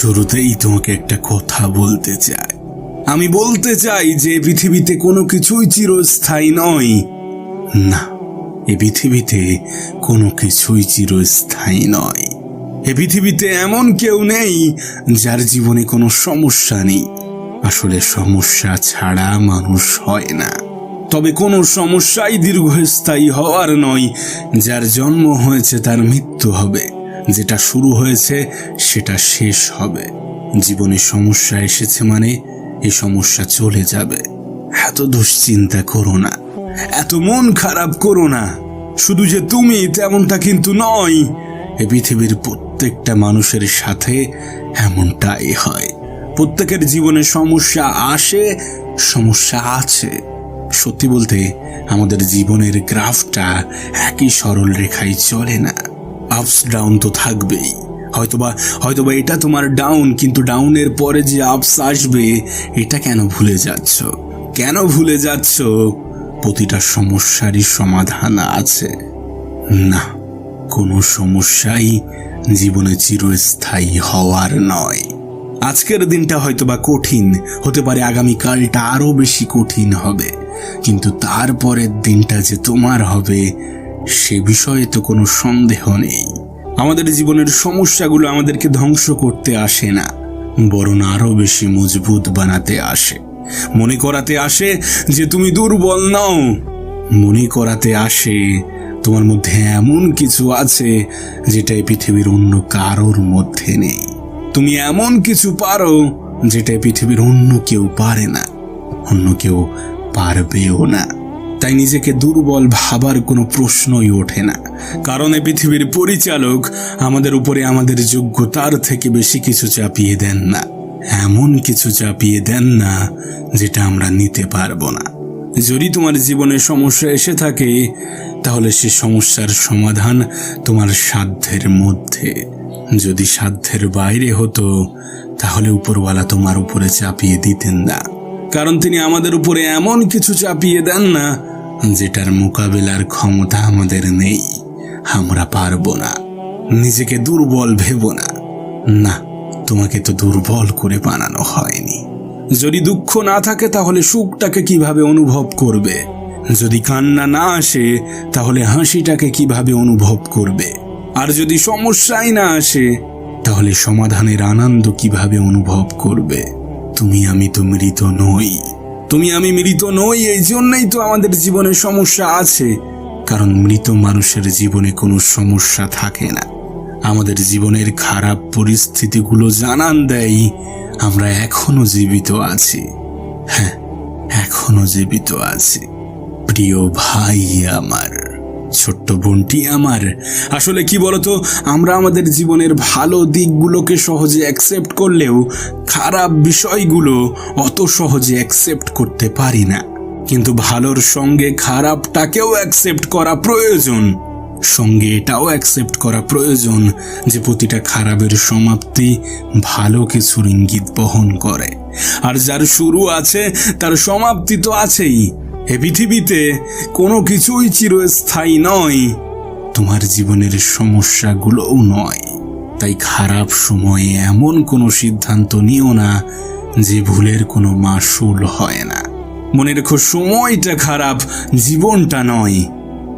শুরুতেই তোমাকে একটা কথা বলতে চাই। আমি বলতে চাই যে পৃথিবীতে কোনো কিছুই চিরস্থায়ী নয়। না, এ পৃথিবীতে কোনো কিছুই চিরস্থায়ী নয়। এ পৃথিবীতে এমন কেউ নেই যার জীবনে কোনো সমস্যা নেই। আসলে সমস্যা ছাড়া মানুষ হয় না। তবে কোনো সমস্যাই দীর্ঘস্থায়ী হওয়ার নয়। যার জন্ম হয়েছে তার মৃত্যু হবে। যেটা শুরু হয়েছে, সেটা শেষ হবে। জীবনে সমস্যা এসেছে মানে এই সমস্যা চলে যাবে। এত দুশ্চিন্তা করো না। এত মন খারাপ করো না। শুধু যে তুমি, তেমনটা কিন্তু নয়। এ পৃথিবীর প্রত্যেকটা মানুষের সাথে এমনটাই হয়। প্রত্যেকের জীবনে সমস্যা আসে, সমস্যা আছে। সত্যি বলতে, আমাদের জীবনের গ্রাফটা একই সরল রেখায় চলে না। আপস ডাউন তো থাকবেই। হয়তোবা হয়তোবা এটা তোমার ডাউন কিন্তু ডাউনের পরে যে আপস আসবে, এটা কেন ভুলে যাচ্ছ? কেন ভুলে যাচ্ছ? প্রতিটা সমস্যারই সমাধান আছে। না, কোনো সমস্যাই জীবনে চিরস্থায়ী হওয়ার নয়। আজকের দিনটা হয়তোবা কঠিন, হতে পারে আগামীকালটা আরও বেশি কঠিন হবে, কিন্তু তারপরের দিনটা যে তোমার হবে সে বিষয়ে তো কোনো সন্দেহ নেই। আমাদের জীবনের সমস্যাগুলো আমাদেরকে ধ্বংস করতে আসে না, বরং আরও বেশি মজবুত বানাতে আসে। মনে করাতে আসে যে তুমি দুর্বল নাও। মনে করাতে আসে তোমার মধ্যে এমন কিছু আছে যেটা পৃথিবীর অন্য কারোর মধ্যে নেই। তুমি এমন কিছু পারো যেটা পৃথিবীর অন্য কেউ পারে না, অন্য কেউ পারবেও না। তাই নিজেকে দুর্বল ভাবার কোনো প্রশ্নই ওঠে না। কারণ এই পৃথিবীর পরিচালক আমাদের উপরে আমাদের যোগ্যতার থেকে বেশি কিছু চাপিয়ে দেন না। এমন কিছু চাপিয়ে দেন না যেটা আমরা নিতে পারব না। যদি তোমার জীবনে সমস্যা এসে থাকে, তাহলে সে সমস্যার সমাধান তোমার সাধ্যের মধ্যে। যদি সাধ্যের বাইরে হতো, তাহলে উপরওয়ালা তোমার উপরে চাপিয়ে দিতেন না। কারণ তিনি আমাদের উপরে এমন কিছু চাপিয়ে দেন না, যেটার মোকাবেলার ক্ষমতা আমাদের নেই। আমরা পারব না। নিজেকে দুর্বল ভেবো না। না, তোমাকে তো দুর্বল করে বানানো হয়নি। যদি দুঃখ না থাকে, তাহলে সুখটাকে কীভাবে অনুভব করবে? যদি কান্না না আসে, তাহলে হাসিটাকে কীভাবে অনুভব করবে? আর যদি সমস্যাই না আসে, তাহলে সমাধানের আনন্দ কীভাবে অনুভব করবে? তুমি আমি তো মৃত নই। তুমি আমি মৃত নই, এই জন্যই তো আমাদের জীবনে সমস্যা আছে। কারণ মৃত মানুষের জীবনে কোনো সমস্যা থাকে না। আমাদের জীবনের খারাপ পরিস্থিতিগুলো জানান দেয়। আমরা এখনও জীবিত আছি। হ্যাঁ এখনও জীবিত আছি। প্রিয় ভাই আমার। ছোট্ট বোনটি আমার। আসলে কি বলতো, আমরা আমাদের জীবনের ভালো দিকগুলোকে সহজে অ্যাকসেপ্ট করলেও খারাপ বিষয়গুলো অত সহজে অ্যাকসেপ্ট করতে পারি না। কিন্তু ভালোর সঙ্গে খারাপটাকেও অ্যাকসেপ্ট করা প্রয়োজন। সঙ্গে এটাও অ্যাকসেপ্ট করা প্রয়োজন যে প্রতিটা খারাপের সমাপ্তি ভালো কিছুর ইঙ্গিত বহন করে। আর যার শুরু আছে, তার সমাপ্তি তো আছেই। এ পৃথিবীতে কোনো কিছুই চিরস্থায়ী নয়। তোমার জীবনের সমস্যাগুলোও নয়। তাই খারাপ সময়ে এমন কোনো সিদ্ধান্ত নিও না যে ভুলের কোনো মাসুল হয় না। মনে রেখো, সময়টা খারাপ, জীবনটা নয়।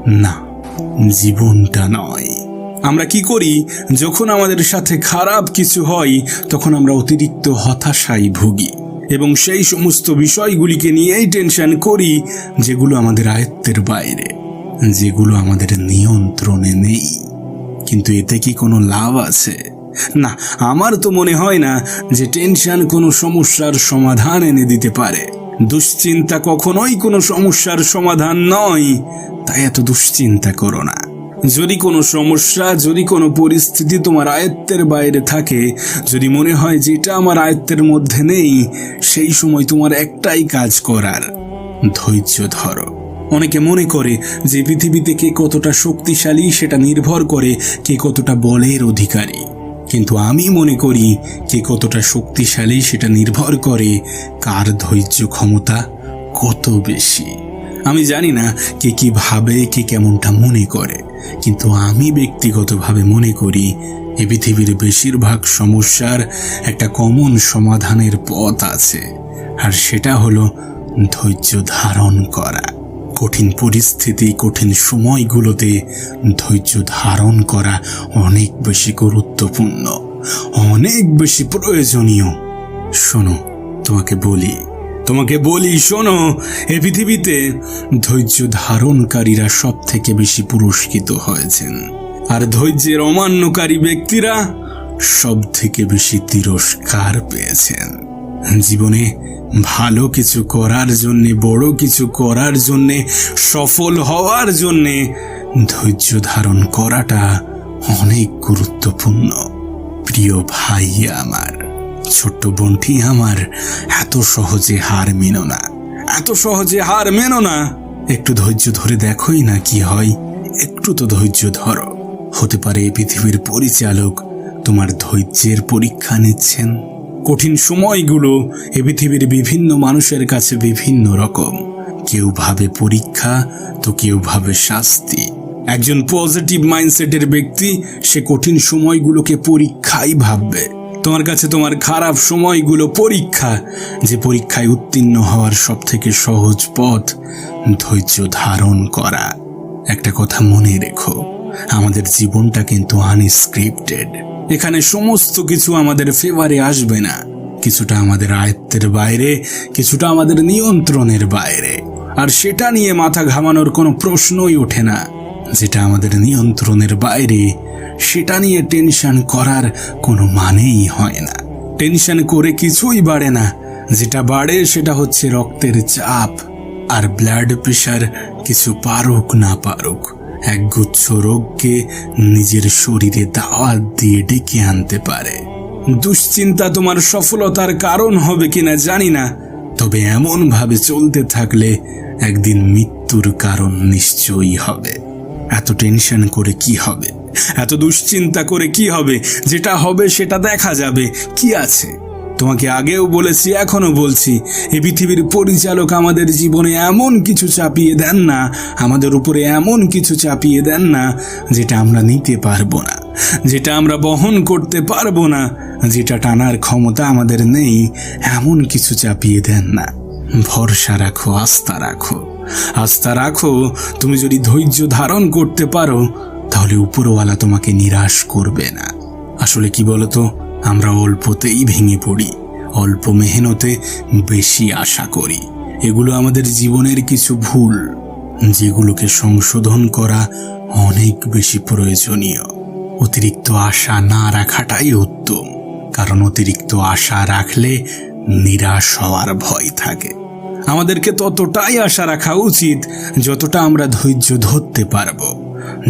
না, জীবনটা নয়। আমরা কি করি? যখন আমাদের সাথে খারাপ কিছু হয়, তখন আমরা অতিরিক্ত হতাশায় ভুগি। এবং সেই সমস্ত বিষয়গুলিকে নিয়েই টেনশন করি, যেগুলো আমাদের আয়ত্তের বাইরে, যেগুলো আমাদের নিয়ন্ত্রণে নেই। কিন্তু এতে কি কোনো লাভ আছে? না, আমার তো মনে হয় না যে টেনশন কোনো সমস্যার সমাধান এনে দিতে পারে। দুশ্চিন্তা কখনোই কোনো সমস্যার সমাধান নয়। তাই এত দুশ্চিন্তা করো না। যদি কোনো সমস্যা, যদি কোনো পরিস্থিতি তোমার আয়ত্তের বাইরে থাকে, যদি মনে হয় যেটা আমার আয়ত্তের মধ্যে নেই, সেই সময় তোমার একটাই কাজ করার, ধৈর্য ধরো। অনেকে মনে করে যে পৃথিবীতে কে কতটা শক্তিশালী সেটা নির্ভর করে কে কতটা বলের অধিকারী। কিন্তু আমি মনে করি কে কতটা শক্তিশালী সেটা নির্ভর করে কার ধৈর্য ক্ষমতা কত বেশি। আমি জানি না কে কি ভাবে, কে কেমনটা মনে করে। কিন্তু আমি ব্যক্তিগতভাবে মনে করি, এ পৃথিবীর বেশিরভাগ সমস্যার একটা কমন সমাধানের পথ আছে। আর সেটা হলো ধৈর্য ধারণ করা। কঠিন পরিস্থিতি, কঠিন সময়গুলোতে ধৈর্য ধারণ করা অনেক বেশি গুরুত্বপূর্ণ, অনেক বেশি প্রয়োজনীয়। শোনো, তোমাকে বলি তোমাকে বলি, শোনো, এ পৃথিবীতে ধৈর্য ধারণকারীরা সব থেকে বেশি পুরস্কৃত হয়েছেন। আর ধৈর্যের অমান্যকারী ব্যক্তিরা সব থেকে বেশি তিরস্কার পেয়েছেন। জীবনে ভালো কিছু করার জন্যে, বড় কিছু করার জন্যে, সফল হওয়ার জন্যে ধৈর্য ধারণ করাটা অনেক গুরুত্বপূর্ণ। প্রিয় ভাইয়া আমার ছোট্ট বোনটি আমার এত সহজে হার মেনো না। এত সহজে হার মেনো না। একটু ধৈর্য ধরে দেখোই না কি হয়। একটু তো ধৈর্য ধরো। হতে পারে পৃথিবীর পরিচালক তোমার ধৈর্যের পরীক্ষা নিচ্ছেন। কঠিন সময়গুলো এ পৃথিবীর বিভিন্ন মানুষের কাছে বিভিন্ন রকম। কেউ ভাবে পরীক্ষা, তো কেউ ভাবে শাস্তি। একজন পজিটিভ মাইন্ডসেটের ব্যক্তি সে কঠিন সময়গুলোকে পরীক্ষাই ভাববে। তোমার কাছে তোমার খারাপ সময়গুলো পরীক্ষা, যে পরীক্ষায় উত্তীর্ণ হওয়ার সব থেকে সহজ পথ ধৈর্য ধারণ করা। একটা কথা মনে রেখো, আমাদের জীবনটা কিন্তু আনস্ক্রিপ্টেড এখানে সমস্ত কিছু আমাদের ফেভারে আসবে না। কিছুটা আমাদের আয়ত্তের বাইরে, কিছুটা আমাদের নিয়ন্ত্রণের বাইরে। আর সেটা নিয়ে মাথা ঘামানোর কোনো প্রশ্নই ওঠে না। যেটা আমাদের নিয়ন্ত্রণের বাইরে, সেটা নিয়ে টেনশন করার কোনো মানেই হয় না। টেনশন করে কিছুই বাড়ে না। যেটা বাড়ে, সেটা হচ্ছে রক্তের চাপ আর ব্লাড প্রেশার কিছু পারুক না পারুক। একগুচ্ছ রোগকে নিজের শরীরে দাওয়াত দিয়ে ডেকে আনতে পারে। দুশ্চিন্তা তোমার সফলতার কারণ হবে কিনা জানি না। তবে এমন ভাবে চলতে থাকলে একদিন মৃত্যুর কারণ নিশ্চয়ই হবে। এত টেনশন করে কি হবে? এত দুশ্চিন্তা করে কি হবে? যেটা হবে সেটা দেখা যাবে। কি আছে? তোমাকে আগেও বলেছি এখনও বলছি, এই পৃথিবীর পরিচালক আমাদের জীবনে এমন কিছু চাপিয়ে দেন না, আমাদের উপরে এমন কিছু চাপিয়ে দেন না, যেটা আমরা নিতে পারব না, যেটা আমরা বহন করতে পারব না, যেটা টানার ক্ষমতা আমাদের নেই, এমন কিছু চাপিয়ে দেন না। ভরসা রাখো, আস্থা রাখো। আস্থা রাখো, তুমি যদি ধৈর্য ধারণ করতে পারো, তাহলে উপরওয়ালা তোমাকে নিরাশ করবে না। আসলে কি বলতো, আমরা অল্পতেই ভেঙে পড়ি, অল্প মেহনতে বেশি আশা করি। এগুলো আমাদের জীবনের কিছু ভুল, যেগুলোকে সংশোধন করা অনেক বেশি প্রয়োজনীয়। অতিরিক্ত আশা না রাখাটাই উত্তম, কারণ অতিরিক্ত আশা রাখলে নিরাশ হওয়ার ভয় থাকে। আমাদেরকে ততটাই আশা রাখা উচিত যতটা আমরা ধৈর্য ধরতে পারব,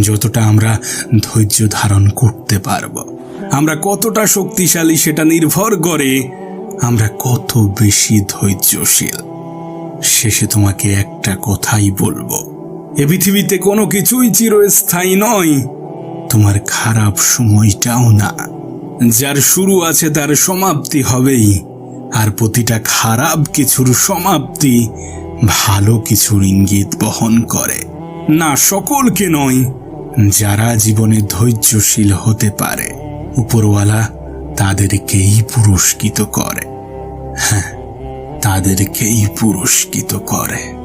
যতটা আমরা ধৈর্য ধারণ করতে পারব। আমরা কতটা শক্তিশালী সেটা নির্ভর করে আমরা কত বেশি ধৈর্যশীল। শেষে তোমাকে একটা কথাই বলব, এ পৃথিবীতে কোনো কিছুই চিরস্থায়ী নয়, তোমার খারাপ সময়টাও না। যার শুরু আছে তার সমাপ্তি হবেই। আর প্রতিটা খারাপ কিছুর সমাপ্তি ভালো কিছুর ইঙ্গিত বহন করে। না সকলকে নয়, যারা জীবনে ধৈর্যশীল হতে পারে, উপরওয়ালা তাদেরকেই পুরস্কৃত করে। হ্যাঁ তাদেরকেই পুরস্কৃত করে।